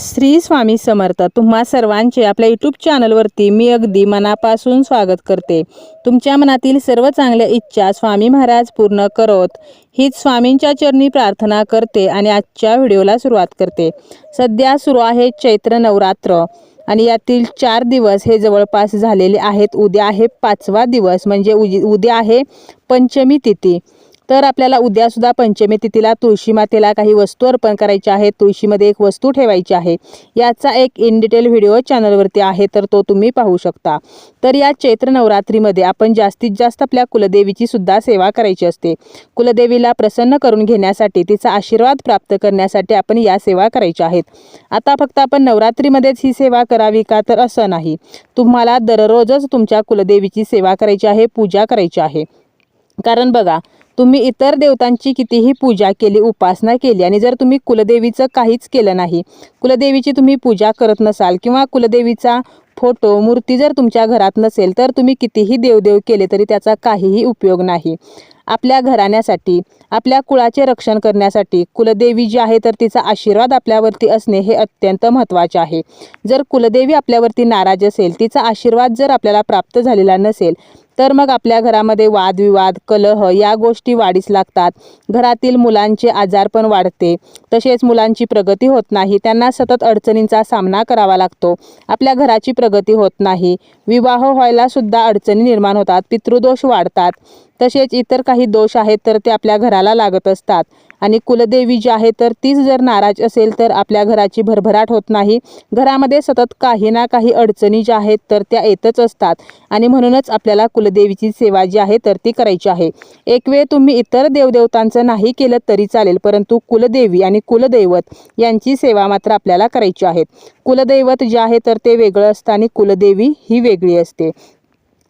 श्री स्वामी समर्थ. तुम्हा सर्वांचे आपल्या यूट्यूब चॅनलवरती मी अगदी मनापासून स्वागत करते. तुमच्या मनातील सर्व चांगल्या इच्छा स्वामी महाराज पूर्ण करोत हीच स्वामींच्या चरणी प्रार्थना करते आणि आजच्या व्हिडिओला सुरुवात करते. सध्या सुरू आहे चैत्र नवरात्र आणि यातील चार दिवस हे जवळपास झालेले आहेत. उद्या आहे पाचवा दिवस म्हणजे उद्या आहे पंचमी तिथी. तर आपल्याला उद्यासुद्धा पंचमी तिथीला तुळशी मातेला काही वस्तू अर्पण करायच्या आहेत तुळशीमध्ये एक वस्तू ठेवायची आहे. याचा एक इन डिटेल व्हिडिओ चॅनलवरती आहे तर तो तुम्ही पाहू शकता. तर या चैत्र नवरात्रीमध्ये आपण जास्तीत जास्त आपल्या कुलदेवीची सुद्धा सेवा करायची असते. कुलदेवीला प्रसन्न करून घेण्यासाठी तिचा आशीर्वाद प्राप्त करण्यासाठी आपण या सेवा करायच्या आहेत. आता फक्त आपण नवरात्रीमध्येच ही सेवा करावी का तर असं नाही. तुम्हाला दररोजच तुमच्या कुलदेवीची सेवा करायची आहे पूजा करायची आहे. कारण बघा तुम्ही इतर देवतांची कितीही पूजा केली उपासना केली आणि जर तुम्ही कुलदेवीचं काहीच केलं नाही कुलदेवीची तुम्ही पूजा करत नसाल किंवा कुलदेवीचा फोटो मूर्ती जर तुमच्या घरात नसेल तर तुम्ही कितीही देवदेव केले तरी त्याचा काहीही उपयोग नाही. आपल्या घराण्यासाठी आपल्या कुळाचे रक्षण करण्यासाठी कुलदेवी जी आहे तर तिचा आशीर्वाद आपल्यावरती असणे हे अत्यंत महत्त्वाचे आहे. जर कुलदेवी आपल्यावरती नाराज असेल तिचा आशीर्वाद जर आपल्याला प्राप्त झालेला नसेल तर मग आपल्या घरामध्ये वादविवाद कलह या गोष्टी वाढीस लागतात. घरातील मुलांचे आजार पण वाढते. तसेच मुलांची प्रगती होत नाही. त्यांना सतत अडचणींचा सामना करावा लागतो. आपल्या घराची प्रगती होत नाही. विवाह व्हायला सुद्धा अडचणी निर्माण होतात. पितृदोष वाढतात. तसेच इतर काही दोष आहेत तर ते आपल्या घराला लागत असतात. आणि कुलदेवी जी आहे तर तीच जर नाराज असेल तर आपल्या घराची भरभराट होत नाही. घरामध्ये सतत काही ना काही अडचणी ज्या आहेत तर त्या येतच असतात. आणि म्हणूनच आपल्याला कुलदेवीची सेवा जी आहे तर ती करायची आहे. एक वेळ तुम्ही इतर देवदेवतांचं नाही केलं तरी चालेल परंतु कुलदेवी आणि कुलदैवत यांची सेवा मात्र आपल्याला करायची आहे. कुलदैवत जे आहे तर ते वेगळं असतं आणि कुलदेवी ही वेगळी असते.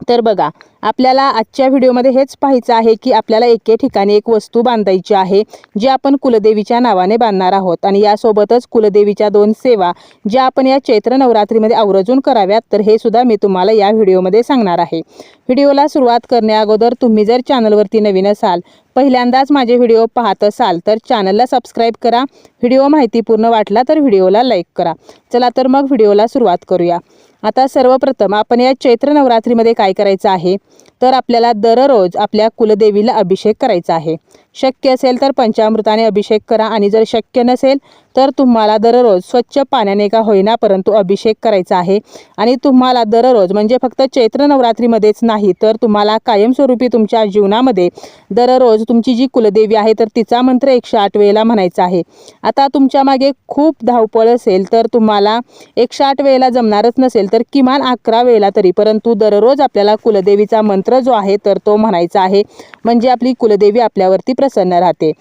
तर बघा आपल्याला आजच्या व्हिडिओमध्ये हेच पाहायचं आहे की आपल्याला एके ठिकाणी एक वस्तू बांधायची आहे जी आपण कुलदेवीच्या नावाने बांधणार आहोत. आणि यासोबतच कुलदेवीच्या दोन सेवा ज्या आपण या चैत्र नवरात्रीमध्ये आवर्जून कराव्यात तर हे सुद्धा मी तुम्हाला या व्हिडिओमध्ये सांगणार आहे. व्हिडिओला सुरुवात करण्याअगोदर तुम्ही जर चॅनलवरती नवीन असाल पहिल्यांदाच माझे व्हिडिओ पाहत असाल तर चॅनलला सबस्क्राईब करा. व्हिडिओ माहितीपूर्ण वाटला तर व्हिडिओला लाईक करा. चला तर मग व्हिडिओला सुरुवात करूया. आता सर्वप्रथम आपण या चैत्र नवरात्रीमध्ये काय करायचं आहे? तर आपल्याला दररोज आपल्या कुलदेवीला अभिषेक करायचा आहे. शक्य असेल तर पंचामृताने अभिषेक करा आणि जर शक्य नसेल तर तुम्हाला दररोज स्वच्छ पाण्याने का होईना परंतु अभिषेक करायचा आहे. आणि तुम्हाला दररोज म्हणजे फक्त चैत्र नवरात्रीमध्येच नाही तर तुम्हाला कायमस्वरूपी तुमच्या जीवनामध्ये दररोज तुमची जी कुलदेवी आहे तर तिचा मंत्र एकशे आठ वेळेला म्हणायचा आहे. आता तुमच्या मागे खूप धावपळ असेल तर तुम्हाला एकशे आठ वेळेला जमणारच नसेल तर किमान अकरा वेळेला तरी. परंतु दररोज आपल्याला कुलदेवीचा मंत्र जो आहे तर तो म्हणायचा आहे. म्हणजे आपली कुलदेवी आपल्यावरती प्रसन्न राहते.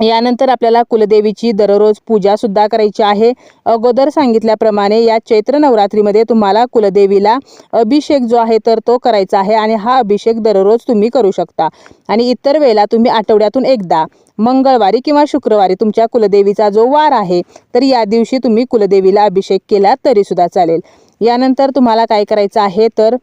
यानंतर आपल्याला कुलदेवीची दररोज पूजा सुद्धा करायची आहे. अगोदर सांगितल्याप्रमाणे या चैत्र नवरात्रीमध्ये तुम्हाला कुलदेवीला अभिषेक जो आहे तर तो करायचा आहे आणि हा अभिषेक दररोज तुम्ही करू शकता. आणि इतर वेळेला तुम्ही आठवड्यातून एकदा मंगळवारी किंवा शुक्रवारी तुमच्या कुलदेवीचा जो वार आहे तर या दिवशी तुम्ही कुलदेवीला अभिषेक केला तरीसुद्धा चालेल. यानंतर तुम्हाला काय करायचं आहे तर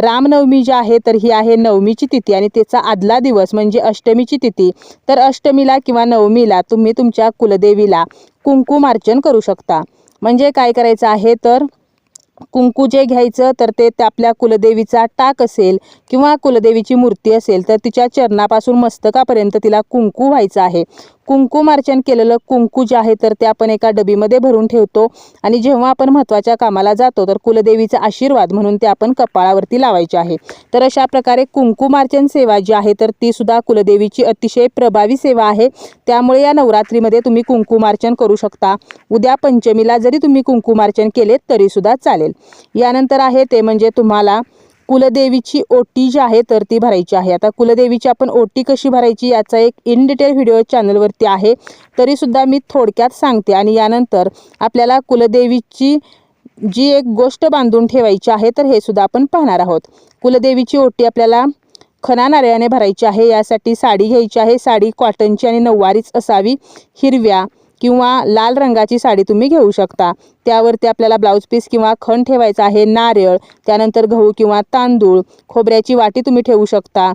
रामनवमी जी आहे तर ही आहे नवमीची तिथी आणि त्याचा आदला दिवस म्हणजे अष्टमीची तिथी. तर अष्टमीला किंवा नवमीला तुम्ही तुमच्या कुलदेवीला कुंकुमार्चन करू शकता. म्हणजे काय करायचं आहे तर कुंकू जे घ्यायचं तर ते त्या आपल्या कुलदेवीचा टाक असेल किंवा कुलदेवीची मूर्ती असेल तर तिच्या चरणापासून मस्तकापर्यंत तिला कुंकू व्हायचं आहे. कुंकुमार्चन केलेलं कुंकू जे आहे तर ते आपण एका डबीमध्ये भरून ठेवतो आणि जेव्हा आपण महत्त्वाच्या कामाला जातो तर कुलदेवीचा आशीर्वाद म्हणून ते आपण कपाळावरती लावायचे आहे. तर अशा प्रकारे कुंकुमार्चन सेवा जी आहे तर ती सुद्धा कुलदेवीची अतिशय प्रभावी सेवा आहे. त्यामुळे या नवरात्रीमध्ये तुम्ही कुंकुमार्चन करू शकता. उद्या पंचमीला जरी तुम्ही कुंकुमार्चन केले तरीसुद्धा चालेल. असेल. यानंतर आहे ते म्हणजे तुम्हाला कुलदेवीची ओटी जी आहे तर ती भरायची आहे. आता कुलदेवीची आपण ओटी कशी भरायची याचा एक इन डिटेल व्हिडिओ चॅनलवरती आहे. तरीसुद्धा मी थोडक्यात सांगते. आणि यानंतर आपल्याला कुलदेवीची जी एक गोष्ट बांधून ठेवायची आहे तर हे सुद्धा आपण पाहणार आहोत. कुलदेवीची ओटी आपल्याला खना नारळाने भरायची आहे. यासाठी साडी घ्यायची आहे. साडी कॉटनची आणि नऊवारीच असावी. हिरव्या किंवा लाल रंगाची साडी तुम्ही घेऊ शकता. त्यावरती आपल्याला ब्लाऊज पीस किंवा खण ठेवायचा आहे नारळ त्यानंतर गहू किंवा तांदूळ खोबऱ्याची वाटी तुम्ही ठेवू शकता.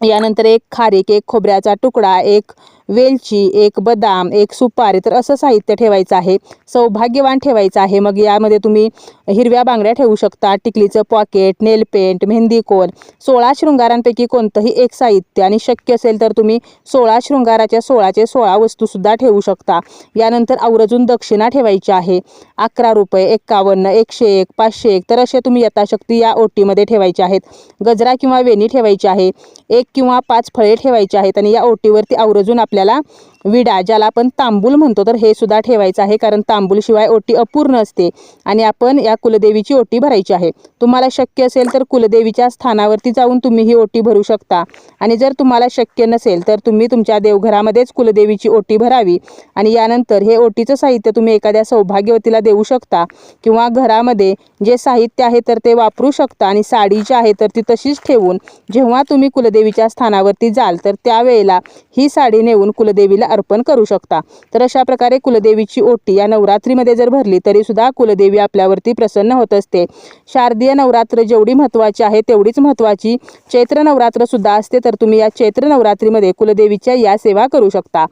यानंतर एक खारीक एक खोबऱ्याचा तुकडा एक वेलची एक बदाम एक सुपारी तर असं साहित्य ठेवायचं आहे. सौभाग्यवान ठेवायचं आहे. मग यामध्ये तुम्ही हिरव्या बांगड्या ठेवू शकता टिकलीचं पॉकेट नेल पेंट मेहंदी कोण. सोळा शृंगारांपैकी कोणतंही एक साहित्य आणि शक्य असेल तर तुम्ही सोळा शृंगाराच्या सोळाचे सोळा वस्तूसुद्धा ठेवू शकता. यानंतर आवर्जून दक्षिणा ठेवायची आहे. अकरा रुपये एक्कावन्न एकशे एक पाचशे एक तर असे तुम्ही यथाशक्ती या ओटीमध्ये ठेवायचे आहेत. गजरा किंवा वेणी ठेवायची आहे. एक किंवा पाच फळे ठेवायची आहेत आणि या ओटीवरती आवर्जून आपल्याला विडा ज्याला आपण तांबूल म्हणतो तर हे सुद्धा ठेवायचं आहे कारण तांबूलशिवाय ओटी अपूर्ण असते आणि आपण या कुलदेवीची ओटी भरायची आहे. तुम्हाला शक्य असेल तर कुलदेवीच्या स्थानावरती जाऊन तुम्ही ही ओटी भरू शकता. आणि जर तुम्हाला शक्य नसेल तर तुम्ही तुमच्या देवघरामध्येच कुलदेवीची ओटी भरावी. आणि यानंतर हे ओटीचं साहित्य तुम्ही एखाद्या सौभाग्यवतीला देऊ शकता किंवा घरामध्ये जे साहित्य आहे तर ते वापरू शकता आणि साडी जी आहे तर ती तशीच ठेवून जेव्हा तुम्ही कुलदेवीच्या स्थानावरती जाल तर त्यावेळेला ही साडी नेऊन कुलदेवीला अर्पण करू शकता. तर अशा प्रकारे कुलदेवीची ओटी या नवरात्रीमध्ये जर भरली तरी सुद्धा कुलदेवी आपल्यावरती प्रसन्न होत असते. शारदीय नवरात्र जेवढी महत्त्वाची आहे तेवढीच महत्त्वाची चैत्र नवरात्र सुद्धा असते. तर तुम्ही या चैत्र नवरात्रीमध्ये कुलदेवीच्या या सेवा करू शकता.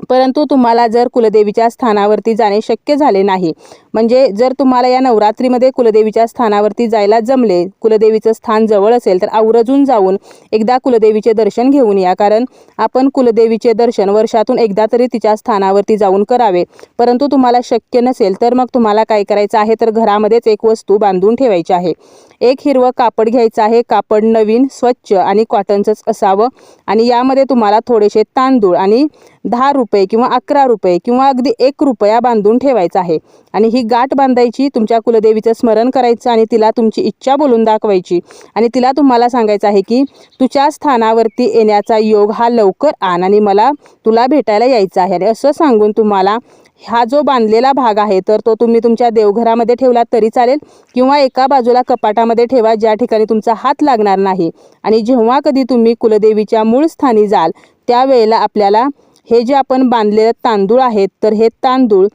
परंतु तुम्हाला जर कुलदेवीच्या स्थानावरती जाणे शक्य झाले नाही म्हणजे जर तुम्हाला या नवरात्रीमध्ये कुलदेवीच्या स्थानावरती जायला जमले कुलदेवीचं स्थान जवळ असेल तर आवर्जून जाऊन एकदा कुलदेवीचे दर्शन घेऊन या. कारण आपण कुलदेवीचे दर्शन वर्षातून एकदा तरी तिच्या स्थानावरती जाऊन करावे. परंतु तुम्हाला शक्य नसेल तर मग तुम्हाला काय करायचं आहे? तर घरामध्येच एक वस्तू बांधून ठेवायची आहे. एक हिरवं कापड घ्यायचं आहे. कापड नवीन स्वच्छ आणि कॉटनचंच असावं. आणि यामध्ये तुम्हाला थोडेसे तांदूळ आणि दहा रुपये किंवा अकरा रुपये किंवा अगदी एक रुपया बांधून ठेवायचा आहे. आणि ही गाठ बांधायची तुमच्या कुलदेवीचं स्मरण करायचं आणि तिला तुमची इच्छा बोलून दाखवायची. आणि तिला तुम्हाला सांगायचं आहे की तुझ्या स्थानावरती येण्याचा योग हा लवकर आण आणि मला तुला भेटायला यायचं आहे. आणि असं सांगून तुम्हाला हा जो बांधलेला भाग आहे तर तो तुम्ही तुमच्या देवघरामध्ये ठेवला तरी चालेल किंवा एका बाजूला कपाटा कपाटामध्ये ठेवा ज्या ठिकाणी तुमचा हात लागणार नाही. आणि जेव्हा कधी तुम्ही कुलदेवीच्या मूळ स्थानी जाल त्यावेळेला आपल्याला हे जे आपण बांधलेले तांदूळ आहेत तर हे तांदूळ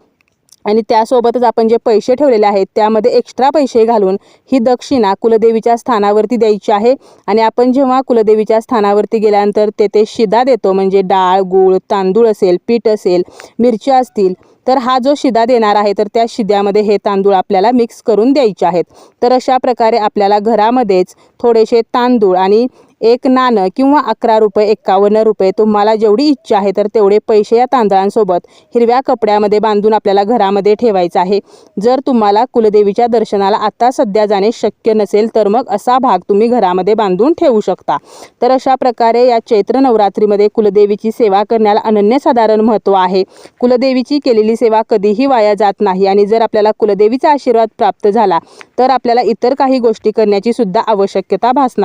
आणि त्यासोबतच आपण जे पैसे ठेवलेले आहेत त्यामध्ये एक्स्ट्रा पैसे घालून ही दक्षिणा कुलदेवीच्या स्थानावरती द्यायची आहे. आणि आपण जेव्हा कुलदेवीच्या स्थानावरती गेल्यानंतर तेथे शिदा देतो म्हणजे डाळ गूळ तांदूळ असेल पीठ असेल मिरच्या असतील तर हा जो शिदा देणार आहे तर त्या शिद्यामध्ये हे तांदूळ आपल्याला मिक्स करून द्यायचे आहेत. तर अशा प्रकारे आपल्याला घरामध्येच थोडेसे तांदूळ आणि एक नाणं किंवा अकरा रुपये एक्कावन्न रुपये तुम्हाला जेवढी इच्छा आहे तर तेवढे पैसे या तांदळांसोबत हिरव्या कपड्यामध्ये बांधून आपल्याला घरामध्ये ठेवायचं आहे. जर तुम्हाला कुलदेवीच्या दर्शनाला आता सध्या जाणे शक्य नसेल तर मग असा भाग तुम्ही घरामध्ये बांधून ठेवू शकता. तर अशा प्रकारे या चैत्र नवरात्रीमध्ये कुलदेवीची सेवा करण्याला अनन्यसाधारण महत्त्व आहे. कुलदेवीची केलेली सेवा कधीही वाया जात नाही आणि जर आपल्याला कुलदेवीचा आशीर्वाद प्राप्त झाला तर आपल्याला इतर काही गोष्टी करण्याची सुद्धा आवश्यकता भासणार